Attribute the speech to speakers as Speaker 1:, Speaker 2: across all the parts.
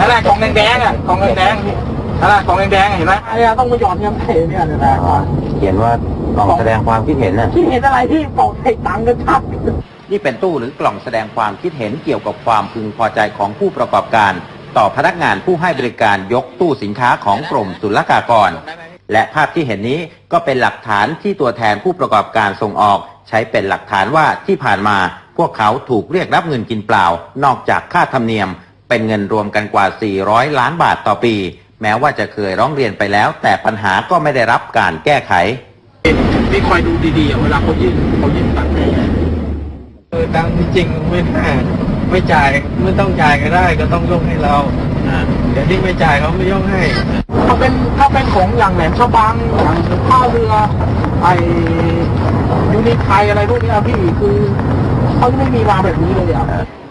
Speaker 1: นั่นแหละกล่องแดงๆอะกล่องแดงๆพี่นั่นแหละกล่องแดงๆเห็นไหมไอ้อะต้องมาหยอดเงินใส่เนี่ยนะ
Speaker 2: เขียนว่ากล่องแสดงความคิดเห็นน่ะ
Speaker 1: ที่เห็นอะไรที่บอกใส่ตังค์กันชัด
Speaker 2: นี่เป็นตู้หรือกล่องแสดงความคิดเห็นเกี่ยวกับความพึงพอใจของผู้ประกอบการ ต่อพนักงานผู้ให้บริการยกตู้สินค้าของกรมศุลกากร และภาพที่เห็นนี้ก็เป็นหลักฐานที่ตัวแทนผู้ประกอบการส่งออก ใช้เป็นหลักฐานว่าที่ผ่านมา พวกเขาถูกเรียกรับเงินกินเปล่า นอกจากค่าธรรมเนียม เป็นเงินรวมกันกว่า 400 ล้านบาทต่อปี แม้ว่าจะเคยร้องเรียนไปแล้ว แต่ปัญหาก็ไม่ได้รับการแก้ไข
Speaker 1: พี่คอยดูดีๆอะเวลาเขายื่นเขายื่นตังค์ให้อะเออตังค์จริงๆไม่ได้ไม่จ่ายไม่ต้องจ่ายก็ได้ก็ต้องยกให้เราเดี๋ยวที่ไม่จ่ายเขาไม่ยกให้ถ้าเป็นถ้าเป็นของอย่างแหลมฉบังอย่างท่าเรือไอยูนิไทยอะไรพวกเนี้ยพี่คือเขาไม่มีวางแบบนี้เลยอะ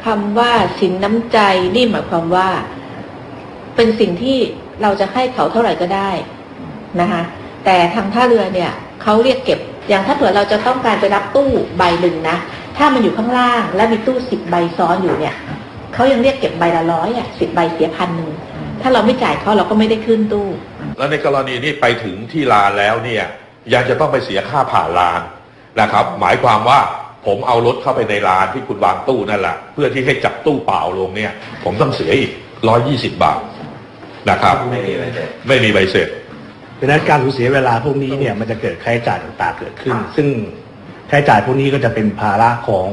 Speaker 3: คำว่าสินน้ำใจนี่หมายความว่า เป็นสิ่งที่เราจะให้เขาเท่าไหร่ก็ได้นะคะแต่ทางท่าเรือเนี่ยเขาเรียกเก็บ อย่างถ้าเผื่อเราจะต้องการไปรับตู้ใบหนึ่งนะถ้ามันอยู่ข้างล่าง และมีตู้สิบใบซ้อนอยู่เนี่ยเขายังเรียกเก็บใบละร้อยอะสิบใบเสียพันหนึ่งถ้าเราไม่จ่ายเขาเราก็ไม่ได้ขึ้นตู้
Speaker 4: แล้วในกรณีนี้ไปถึงที่ลานแล้วเนี่ยยังจะต้องไปเสียค่าผ่านลานนะครับ หมายความว่า ผมเอารถเข้าไปในลานที่คุณวางตู้นั่นแหละเพื่อที่ให้จับตู้เปล่าลงเนี่ย ผมต้องเสียอีกร้อยี่สิบบาทนะครับ
Speaker 2: ไม่มีใบเสร็จ
Speaker 4: ไม่มีใบเสร็จ
Speaker 5: เพราะฉะนั้นการสูญเสียเวลาพวกนี้เนี่ยมันจะเกิดค่าใช้จ่ายต่างๆเกิดขึ้น ซึ่งค่าใช้จ่ายพวกนี้ก็จะเป็นภาระของ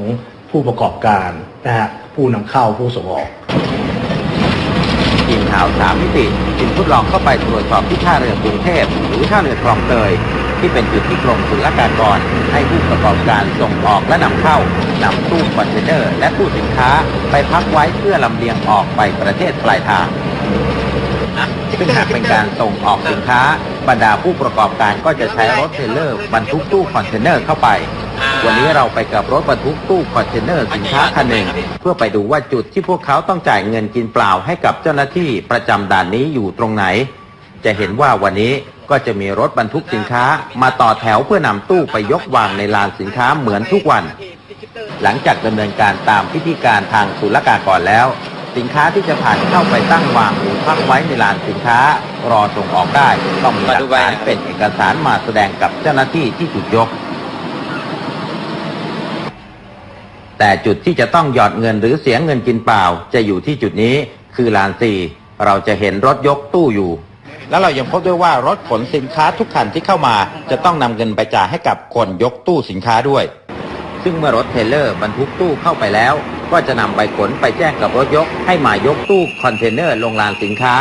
Speaker 5: ผู้ประกอบการนะฮะผู้นำเข้าผู้ส่งออก
Speaker 2: ทีมข่าวสามมิติจึงทดลองเข้าไปตรวจสอบที่ท่าเรือกรุงเทพหรือท่าเรือคลองเตย ที่เป็นจุดที่กรมศุลกากร ให้ผู้ประกอบการส่งออกและนำเข้านำตู้คอนเทนเนอร์ และตู้สินค้าไปพักไว้เพื่อลำเลียงออกไปประเทศปลายทางซึ่งหากเป็นการส่งออกสินค้า บรรดาผู้ประกอบการก็จะใช้รถเทรลเลอร์บรรทุกตู้คอนเทนเนอร์เข้าไป วันนี้เราไปกับรถบรรทุกตู้คอนเทนเนอร์สินค้าคันหนึ่ง เพื่อไปดูว่าจุดที่พวกเขาต้องจ่ายเงินกินเปล่าให้กับเจ้าหน้าที่ประจำด่านนี้อยู่ตรงไหน จะเห็นว่าวันนี้ ก็จะมีรถบรรทุกสินค้ามาต่อแถวเพื่อนำตู้ไปยกวางในลานสินค้าเหมือนทุกวัน หลังจากดำเนินการตามพิธีการทางศุลกากรแล้ว สินค้าที่จะผ่านเข้าไปตั้งวางหรือพักไว้ในลานสินค้า รอส่งออกได้ต้องมีหลักฐานเป็นเอกสารมาแสดงกับเจ้าหน้าที่ที่ถูกยก แต่จุดที่จะต้องหยอดเงินหรือเสียเงินกินเปล่า จะอยู่ที่จุดนี้คือลานสี่เราจะเห็นรถยกตู้อยู่ แล้วเรายังพบด้วยว่ารถขนสินค้าทุกคันที่เข้ามา จะต้องนำเงินไปจ่ายให้กับคนยกตู้สินค้าด้วย ซึ่งเมื่อรถเทรลเลอร์บรรทุกตู้เข้าไปแล้ว ก็จะนำใบขนไปแจ้งกับรถยก ให้มายกตู้คอนเทนเนอร์ลงลานสินค้า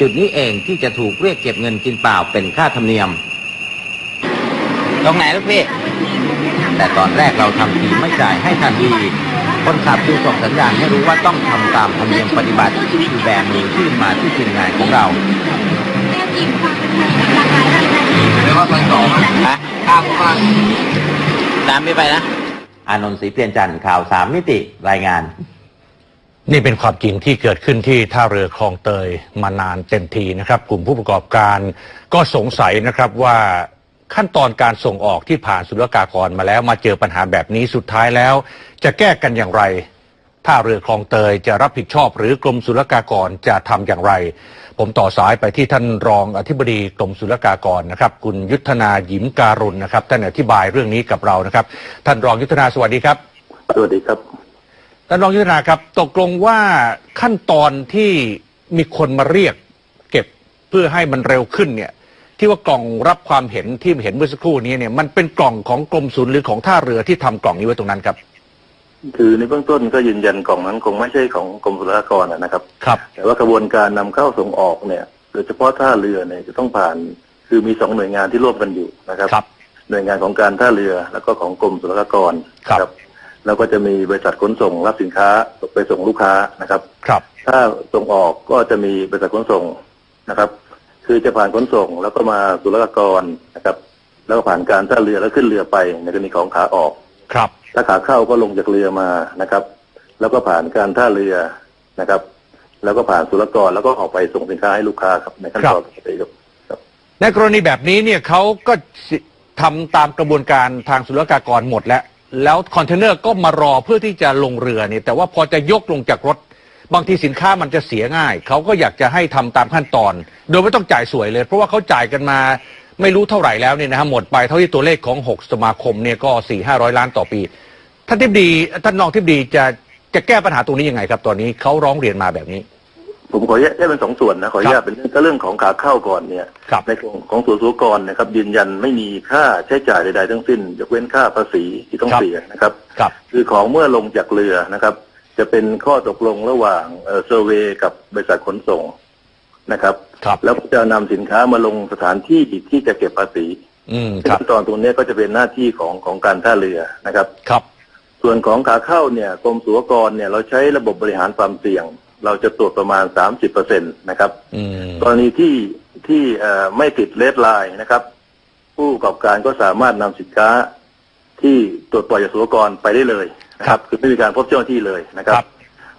Speaker 2: จุดนี้เองที่จะถูกเรียกเก็บเงินกินเปล่าเป็นค่าธรรมเนียม ตรงไหนลูกพี่แต่ตอนแรกเราทำทีไม่จ่ายให้ทันทีคนขับจึงส่งสัญญาณให้รู้ว่าต้องทำตามธรรมเนียมปฏิบัติคือแบมือขึ้นมาที่ทีมงานของเรา
Speaker 1: แล้วก็ตั้งสองนะข้ามมา
Speaker 2: ตามไม่ไปนะ อานนท์ศรีเปลี่ยนจันทร์ข่าวสามมิติรายงาน
Speaker 5: นี่เป็นความจริงที่เกิดขึ้นที่ท่าเรือคลองเตยมานานเต็มทีนะครับ กลุ่มผู้ประกอบการก็สงสัยนะครับว่าขั้นตอนการส่งออกที่ผ่านศุลกากรมาแล้วมาเจอปัญหาแบบนี้สุดท้ายแล้ว จะแก้กันอย่างไร ท่าเรือคลองเตยจะรับผิดชอบหรือกรมศุลกากรจะทำอย่างไร ผมต่อสายไปที่ท่านรองอธิบดีกรมศุลกากรนะครับ คุณยุทธนาหยิมการุณนะครับท่านอธิบายเรื่องนี้กับเรานะครับ ท่านรองยุทธนาสวัสดีครับ
Speaker 6: สวัสดีครับ
Speaker 5: ท่านรองยุทธนาครับตกลงว่าขั้นตอนที่มีคนมาเรียก เก็บเพื่อให้มันเร็วขึ้นเนี่ย ที่ว่ากล่องรับความเห็นที่เห็นเมื่อสักครู่นี้เนี่ยมันเป็นกล่องของกรมศุลหรือของท่าเรือที่ทำกล่องนี้ไว้ตรงนั้นครับ
Speaker 6: คือในเบื้องต้นก็ยืนยันกล่องนั้นคงไม่ใช่ของกรมศุลกากรนะครับ
Speaker 5: ครับ
Speaker 6: แต่ว่ากระบวนการนำเข้าส่งออกเนี่ย โดยเฉพาะท่าเรือเนี่ยจะต้องผ่าน คือมีสองหน่วยงานที่ร่วมกันอยู่นะครับ
Speaker 5: ครับ
Speaker 6: หน่วยงานของการท่าเรือแล้วก็ของกรมศุลกากร
Speaker 5: ครับ
Speaker 6: นะแล้วก็จะมีบริษัทขนส่งรับสินค้าไปส่งลูกค้านะครับ
Speaker 5: ครับ
Speaker 6: ถ้าส่งออกก็จะมีบริษัทขนส่งนะครับ คือจะผ่านขนส่งแล้วก็มาศุลกากรนะครับ แล้วก็ผ่านการท่าเรือแล้วขึ้นเรือไปในกรณีของขาออก
Speaker 5: ครับ
Speaker 6: ถ้าขาเข้าก็ลงจากเรือมานะครับ แล้วก็ผ่านการท่าเรือนะครับ แล้วก็ผ่านศุลกากรแล้วก็ออกไปส่งสินค้าให้ลูกค้าครับในขั้นตอนปกติครับ
Speaker 5: ในกรณีแบบนี้เนี่ยเขาก็ทำตามกระบวนการทางศุลกากรหมดแล้ว แล้วคอนเทนเนอร์ก็มารอเพื่อที่จะลงเรือเนี่ย แต่ว่าพอจะยกลงจากรถ บางทีสินค้ามันจะเสียง่าย เขาก็อยากจะให้ทำตามขั้นตอน โดยไม่ต้องจ่ายสวยเลย เพราะว่าเขาจ่ายกันมา ไม่รู้เท่าไหร่แล้วเนี่ยนะฮะหมดไปเท่าที่ตัวเลขของ 6 สมาคมเนี่ยก็4 5 0 0ล้านต่อปี ท่านทิบดีท่านรองทิบดีจะจะแก้ปัญหาตรงนี้ยังไงครับ ตอนนี้เขาร้องเรียนมาแบบนี้
Speaker 6: ผมขอแยกแยกเป็นสองส่วนนะขออนุญาตเป็นเรื่องก็เรื่องของขาเข้าก่อนเนี่ย
Speaker 5: ครับ
Speaker 6: ในของของส่วนสุรกรนะครับยืนยันไม่มีค่าใช้จ่ายใดๆทั้งสิ้นยกเว้นค่าภาษีที่ต้อง
Speaker 5: ครับ
Speaker 6: เสียนะครับ
Speaker 5: ครับ
Speaker 6: คือของเมื่อลงจากเรือนะครับจะเป็นข้อตกลงระหว่างเซอร์เวกับ บริษัทขนส่ง นะครับ
Speaker 5: ครับ
Speaker 6: แล้วก็จะนำสินค้ามาลงสถานที่ที่จะเก็บภาษี
Speaker 5: อืมครับ
Speaker 6: ขั้นตอนตรงเนี้ยก็จะเป็นหน้าที่ของของการท่าเรือนะครับ
Speaker 5: ครับ
Speaker 6: ส่วนของขาเข้าเนี่ยกรมศุลกากรเนี่ยเราใช้ระบบบริหารความเสี่ยง เราจะตรวจประมาณ30เปอร์เซ็นตนะครับ
Speaker 5: อืม
Speaker 6: กรณีที่ที่เอ่อไม่ติดเลดไลน์นะครับ ผู้ประกอบการก็สามารถนำสินค้าที่ตรวจปล่อยจากศุลกากรไปได้เลยนะครับ คือไม่มีการพบเจ้าหน้าที่เลยนะครับ
Speaker 5: ครับ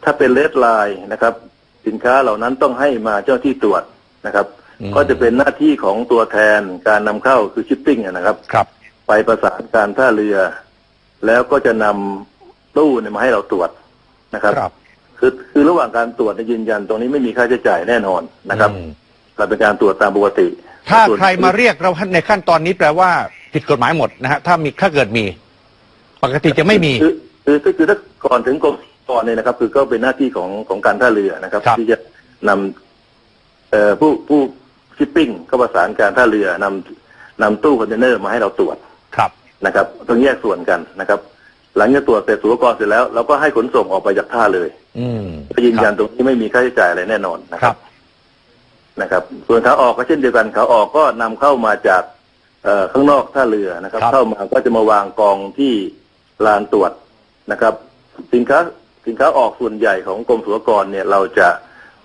Speaker 6: ถ้าเป็นเลดไลน์นะครับ สินค้าเหล่านั้นต้องให้มาเจ้าหน้าที่ตรวจนะครับ
Speaker 5: อืม
Speaker 6: ก็จะเป็นหน้าที่ของตัวแทนการนำเข้าคือชิปปิ้งนะครับ
Speaker 5: ครับ
Speaker 6: ไปประสานการท่าเรือ แล้วก็จะนำตู้เนี่ยมาให้เราตรวจนะครับ
Speaker 5: ครับ
Speaker 6: คือคือระหว่างการตรวจเนี่ยยืนยัน ตรงนี้ไม่มีค่าใช้จ่ายแน่นอนนะครับ
Speaker 5: อืม
Speaker 6: เราเป็นการตรวจตามปกติ
Speaker 5: ถ้า
Speaker 6: ส่วน
Speaker 5: ใครมาเรียกเราในขั้นตอนนี้แปลว่าผิดกฎหมายหมดนะฮะถ้ามีถ้าเกิดมี ปกติจะไม่มี
Speaker 6: คือคือคือคือถ้าก่อนถึงกรม ก่อนเนี่ยนะครับ คือก็เป็นหน้าที่ของของการท่าเรือนะครับ
Speaker 5: ครับ
Speaker 6: ที่จะนำเอ่อผู้ผู้ชิปปิ้งก็ประสานการท่าเรือนำนำตู้คอนเทนเนอร์มาให้เราตรวจ
Speaker 5: ครับ
Speaker 6: นะครับต้องแยกส่วนกันนะครับ หลังจากตรวจเสร็จสุลกากรเสร็จแล้วเราก็ให้ขนส่งออกไปจากท่าเลย
Speaker 5: อืม
Speaker 6: ก็ยืนยันตรงนี้ไม่มีค่าใช้จ่ายอะไรแน่นอนนะ
Speaker 5: ค
Speaker 6: ค
Speaker 5: รั
Speaker 6: รับบ นะครับ ส่วนขาออกก็เช่นเดียวกันขาออกก็นำเข้ามาจากเอ่อข้างนอกท่าเรือนะครับ
Speaker 5: ครับ
Speaker 6: เข้ามาก็จะมาวางกองที่ลานตรวจนะครับ สินค้า สินค้าออกส่วนใหญ่ของกรมศุลกากรเนี่ยเราจะ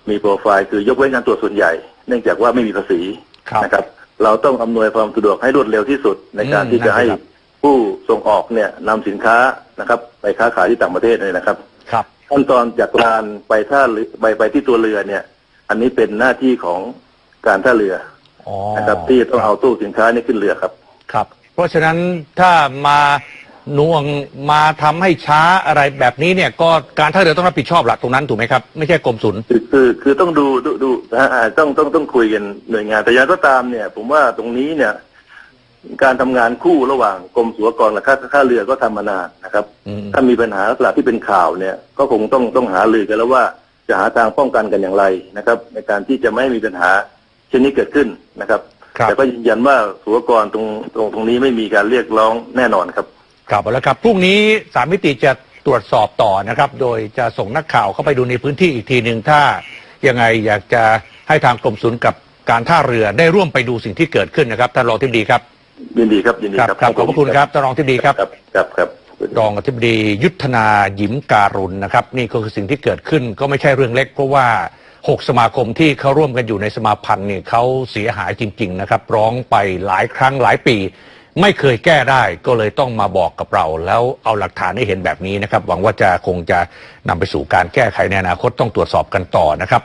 Speaker 6: มีโปรไฟล์คือยกเว้นการตรวจส่วนใหญ่ เนื่องจากว่าไม่มีภาษี
Speaker 5: ครับ
Speaker 6: นะครับ เราต้องอำนวยความสะดวกให้รวดเร็วที่สุดในการ
Speaker 5: อืม
Speaker 6: ที่จะให้
Speaker 5: นั่นสิครับ
Speaker 6: ผู้ส่งออกเนี่ยนำสินค้านะครับ ไปค้าขายที่ต่างประเทศเลยนะครับ
Speaker 5: ครับ
Speaker 6: ขั้นตอนจากลานไปท่าเรือไปไปที่ตัวเรือเนี่ย อันนี้เป็นหน้าที่ของการท่าเรือ
Speaker 5: อ๋อ
Speaker 6: นะครับที่จะต้องเอาตู้สินค้านี้ขึ้นเรือครับ
Speaker 5: ครับ เพราะฉะนั้นถ้ามาห น่วงมาทำให้ช้าอะไรแบบนี้เนี่ย ก็การท่าเรือต้องรับผิดชอบหลักตรงนั้นถูกไหมครับ ไม่ใช่กรมศุล
Speaker 6: คือคือคือต้องดูดูดูนะฮะอ่าต้องต้องต้องคุยกันหน่วยงานแต่อย่างไรก็ตามเนี่ย ผมว่าตรงนี้เนี่ย การทำงานคู่ระหว่างกรมศุลกากรและข้าข้าเรือก็ทำมานานนะครับ
Speaker 5: อืม
Speaker 6: ถ้ามีปัญหาลักษณะที่เป็นข่าวเนี่ย ก็คงต้องต้องหาลือกันแล้วว่าจะหาทางป้องกันกันอย่างไรนะครับ ในการที่จะไม่ให้มีปัญหาเช่นนี้เกิดขึ้นนะครับ
Speaker 5: ครับ
Speaker 6: แต่ก็ยืนยันว่าศุลกากรตรงตรงตรงนี้ไม่มีการเรียกร้องแน่นอนครับ
Speaker 5: ครับเอาละครับพรุ่งนี้สามมิติจะตรวจสอบต่อนะครับ โดยจะส่งนักข่าวเข้าไปดูในพื้นที่อีกทีหนึ่งถ้ายังไงอยากจะให้ทางกรมศุลกับการท่าเรือได้ร่วมไปดูสิ่งที่เกิดขึ้นนะครับท่านรองทิบดีครับ
Speaker 6: ยินดีครับยินดี
Speaker 5: ครับ
Speaker 6: ครับ
Speaker 5: ครับขอบพระคุณครับท่านรองทิบดีครับ
Speaker 6: ครับครับครับ
Speaker 5: รองอธิบดียุทธนาหยิมการุณนะครับ นี่ก็คือสิ่งที่เกิดขึ้นก็ไม่ใช่เรื่องเล็ก เพราะว่า 6 สมาคมที่เขาร่วมกันอยู่ในสมาพันธ์เนี่ยเขาเสียหายจริง ๆ นะครับ ร้องไปหลายครั้งหลายปี ไม่เคยแก้ได้ก็เลยต้องมาบอกกับเรา แล้วเอาหลักฐานให้เห็นแบบนี้นะครับ หวังว่าจะคงจะนำไปสู่การแก้ไขในอนาคตต้องตรวจสอบกันต่อนะครับ